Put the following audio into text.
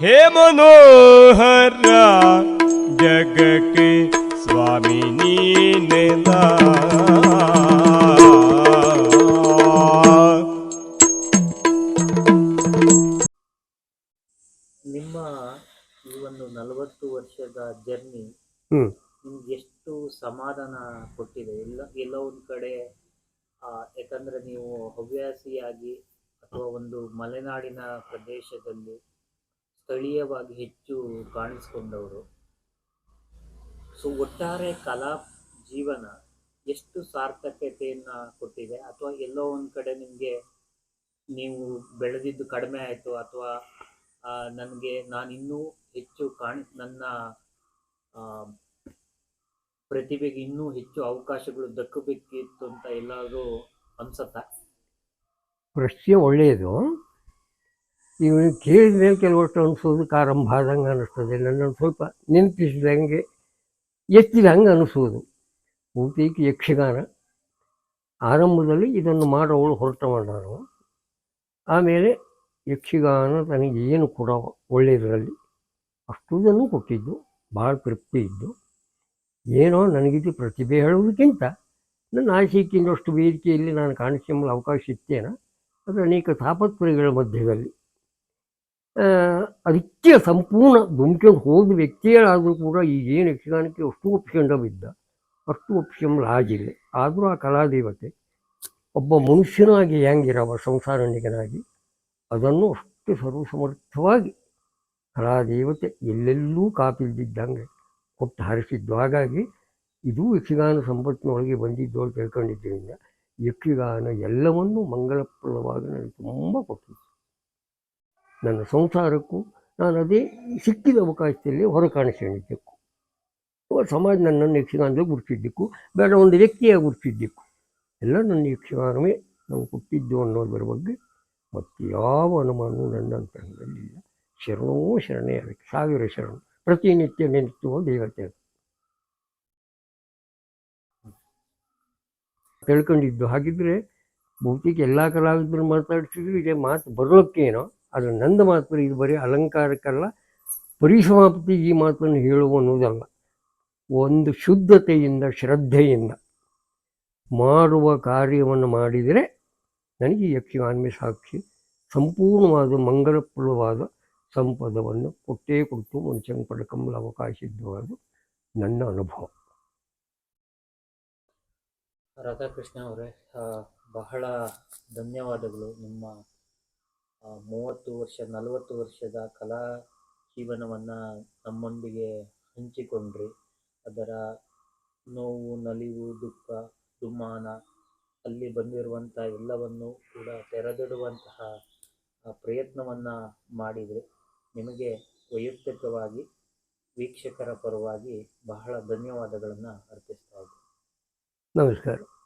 हे मनोहर जगके स्वामी नीनेदा ನಿಮ್ಮ ಈ ಒಂದು ನಲವತ್ತು ವರ್ಷದ ಜರ್ನಿ ಹ್ಮ್. ನಿಮ್ಗೆ ಎಷ್ಟು ಸಮಾಧಾನ ಕೊಟ್ಟಿದೆ ಎಲ್ಲ ಎಲ್ಲ ಒಂದು ಕಡೆ ಆ, ಯಾಕಂದ್ರೆ ನೀವು ಹವ್ಯಾಸಿಯಾಗಿ ಅಥವಾ ಒಂದು ಮಲೆನಾಡಿನ ಪ್ರದೇಶದಲ್ಲಿ ಸ್ಥಳೀಯವಾಗಿ ಹೆಚ್ಚು ಕಾಣಿಸಿಕೊಂಡವರು. ಸೊ, ಒಟ್ಟಾರೆ ಕಲಾ ಜೀವನ ಎಷ್ಟು ಸಾರ್ಥಕತೆಯನ್ನು ಕೊಟ್ಟಿದೆ? ಅಥವಾ ಎಲ್ಲೋ ಒಂದು ಕಡೆ ನಿಮಗೆ ನೀವು ಬೆಳೆದಿದ್ದು ಕಡಿಮೆ ಆಯಿತು, ಅಥವಾ ನನಗೆ ನಾನು ಇನ್ನೂ ಹೆಚ್ಚು ಕಾಣ್, ನನ್ನ ಪ್ರತಿಭೆಗೆ ಇನ್ನೂ ಹೆಚ್ಚು ಅವಕಾಶಗಳು ದಕ್ಕಬೇಕಿತ್ತು ಅಂತ ಎಲ್ಲಾದರೂ ಅನ್ಸತ್ತಾ? ಪ್ರಶ್ನೆ ಒಳ್ಳೆಯದು. ಇವನು ಕೇಳಿದ ಮೇಲೆ ಕೆಲವಷ್ಟು ಅನಿಸೋದಕ್ಕೆ ಆರಂಭ ಆದಂಗೆ ಅನ್ನಿಸ್ತದೆ ನನ್ನನ್ನು ಸ್ವಲ್ಪ ನೆನಪಿಸಿದಂಗೆ ಎತ್ತಿದಂಗೆ ಅನಿಸೋದು. ಬಹುತೇಕ ಯಕ್ಷಗಾನ. ಆರಂಭದಲ್ಲಿ ಇದನ್ನು ಮಾಡೋವಳು ಹೊರಟ ಮಾಡೋರು ಆಮೇಲೆ ಯಕ್ಷಗಾನ ತನಗೆ ಏನು ಕೂಡ ಒಳ್ಳೆಯದರಲ್ಲಿ ಅಷ್ಟುದನ್ನು ಕೊಟ್ಟಿದ್ದು, ಭಾಳ ತೃಪ್ತಿ ಇದ್ದು, ಏನೋ ನನಗಿದು ಪ್ರತಿಭೆ ಹೇಳುವುದಕ್ಕಿಂತ ನನ್ನ ಆಸೆಕ್ಕಿಂದಷ್ಟು ವೇದಿಕೆಯಲ್ಲಿ ನಾನು ಕಾಣಿಸಿಕೊಳ್ಳಲು ಅವಕಾಶ ಇತ್ತೇನೋ ಅದು ಅನೇಕ ತಾಪತ್ರಯಗಳ ಮಧ್ಯದಲ್ಲಿ. ಅದಕ್ಕೆ ಸಂಪೂರ್ಣ ದುಮ್ಕೊಂಡು ಹೋದ ವ್ಯಕ್ತಿಗಳಾದರೂ ಕೂಡ ಈಗೇನು ಯಕ್ಷಗಾನಕ್ಕೆ ಅಷ್ಟು ಒಪ್ಪಿಕೊಂಡ ಬಿದ್ದ ಅಷ್ಟು ಒಪ್ಪಿಕೊಂಬಲು ಆಗಿಲ್ಲ ಆದರೂ ಆ ಕಲಾದೇವತೆ ಒಬ್ಬ ಮನುಷ್ಯನಾಗಿ ಹೆಂಗಿರವ ಸಂಸಾರನಿಗನಾಗಿ ಅದನ್ನು ಅಷ್ಟು ಸರ್ವಸಮರ್ಥವಾಗಿ ಕಲಾದೇವತೆ ಎಲ್ಲೆಲ್ಲೂ ಕಾಪಿಲ್ದಿದ್ದಂಗೆ ಕೊಟ್ಟು ಹರಿಸಿದ್ದು. ಹಾಗಾಗಿ ಇದು ಯಕ್ಷಗಾನ ಸಂಪತ್ತಿನೊಳಗೆ ಬಂದಿದ್ದು ಅಂತ ತಿಳ್ಕೊಂಡಿದ್ದರಿಂದ ಯಕ್ಷಗಾನ ಎಲ್ಲವನ್ನೂ ಮಂಗಳಪ್ರದವಾಗಿ ನನಗೆ ತುಂಬ ಕೊಟ್ಟಿತ್ತು. ನನ್ನ ಸಂಸಾರಕ್ಕೂ ನಾನು ಅದೇ ಸಿಕ್ಕಿದ ಅವಕಾಶದಲ್ಲಿ ಹೊರ ಕಾಣಿಸಿಕೊಂಡಿದ್ದಕ್ಕೂ. ಸಮಾಜ ನನ್ನನ್ನು ಯಕ್ಷಗಾನದಲ್ಲಿ ಗುರುತಿದ್ದಕ್ಕೂ ಬೇಡ ಒಂದು ವ್ಯಕ್ತಿಯಾಗಿ ಗುರುತಿದ್ದಕ್ಕೂ ಎಲ್ಲ ನನ್ನ ಯಕ್ಷಗಾನವೇ ನಾವು ಕೊಟ್ಟಿದ್ದು ಅನ್ನೋದರ ಬಗ್ಗೆ ಮತ್ತು ಯಾವ ಅನುಮಾನವೂ ನನ್ನ ಅಂತರದಲ್ಲಿಲ್ಲ ಶರಣೋ ಶರಣೇ ಅದಕ್ಕೆ ಸಾವಿರ ಶರಣ. ಪ್ರತಿನಿತ್ಯ ನೆನೆಸುವ ದೇವತೆ ಅದು. ತಿಳ್ಕೊಂಡಿದ್ದು ಹಾಗಿದ್ರೆ ಬಹುತೇಕ ಎಲ್ಲ ಕಲಾವಿದರು ಮಾತಾಡ್ತಿದ್ರು, ಇದೇ ಮಾತು ಬರೋಕ್ಕೇನೋ ಆದರೆ ನಂದ ಮಾತ್ರ ಇದು ಬರೀ ಅಲಂಕಾರಕ್ಕಲ್ಲ ಪರಿಸಮಾಪ್ತಿ ಈ ಮಾತನ್ನು ಹೇಳುವ ಅನ್ನೋದಲ್ಲ. ಒಂದು ಶುದ್ಧತೆಯಿಂದ, ಶ್ರದ್ಧೆಯಿಂದ ಮಾಡುವ ಕಾರ್ಯವನ್ನು ಮಾಡಿದರೆ ನನಗೆ ಈ ಯಕ್ಷಗಾನವೇ ಸಾಕ್ಷಿ. ಸಂಪೂರ್ಣವಾದ ಮಂಗಲಪ್ರದವಾದ ಸಂಪದವನ್ನು ಕೊಟ್ಟೇ ಕೊಟ್ಟು ಮನುಷ್ಯನ ಪಡ್ಕಂಬಲು ಅವಕಾಶ ಇದ್ದು ಅದು ನನ್ನ ಅನುಭವ. ರಾಧಾಕೃಷ್ಣ ಅವರೇ ಬಹಳ ಧನ್ಯವಾದಗಳು ನಿಮ್ಮ ಮೂವತ್ತು ವರ್ಷ, ನಲವತ್ತು ವರ್ಷದ ಕಲಾ ಜೀವನವನ್ನು ನಮ್ಮೊಂದಿಗೆ ಹಂಚಿಕೊಂಡ್ರಿ. ಅದರ ನೋವು, ನಲಿವು, ದುಃಖ ದುಮ್ಮಾನ ಅಲ್ಲಿ ಬಂದಿರುವಂಥ ಎಲ್ಲವನ್ನು ಕೂಡ ತೆರೆದಿಡುವಂತಹ ಪ್ರಯತ್ನವನ್ನು ಮಾಡಿದರೆ. ನಿಮಗೆ ವೈಯಕ್ತಿಕವಾಗಿ ವೀಕ್ಷಕರ ಪರವಾಗಿ ಬಹಳ ಧನ್ಯವಾದಗಳನ್ನು ಅರ್ಪಿಸ್ತಾ ಇದ್ದೀನಿ. ನಮಸ್ಕಾರ.